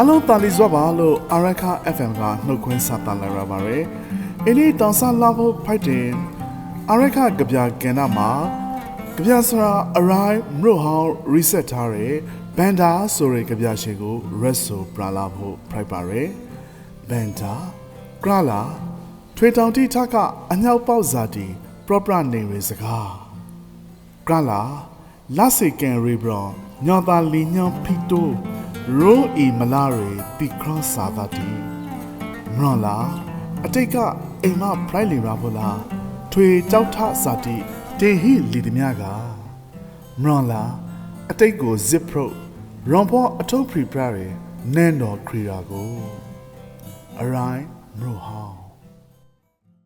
အားလုံးတာလီစွာပါလို့အရခ FM ကနှုတ်ခွန်းဆက်တန်လာရပါတယ်။အင်းဒီတောင်ဆာလာဖို့ဖိုက်တင်အရခကြပြကဏ္ဍမှာကြပြစရာအရိုင်းမြို့ဟောင်း reset ထားတဲ့ဘန်ဒါဆိုတဲ့ကြပြရှင်ကို red ဆိုပလာလာဖို့ဖိုက်ပါရယ်။ဘန်ဒါကရလာထွေတောင်တိထကအညောက်ပေါက်ဇာတီ proper name ရစကားကလာလာစေကန်ရီဘရွန်ညောတာလီညောဖီတို ရိုအီမလာရီပီခရစာသာတီမရွန်လာအတိတ်ကအိမ်မဖရိုက်လီရာဘောလာထွေကြောက်ထစာတီတေဟီလီတမြကမရွန်လာအတိတ်ကို zip pro ရွန်ဖောအထုပ်ဖရီပရာရီနန်တော်ခရီရာကိုအရိုင်းမရိုဟောင်း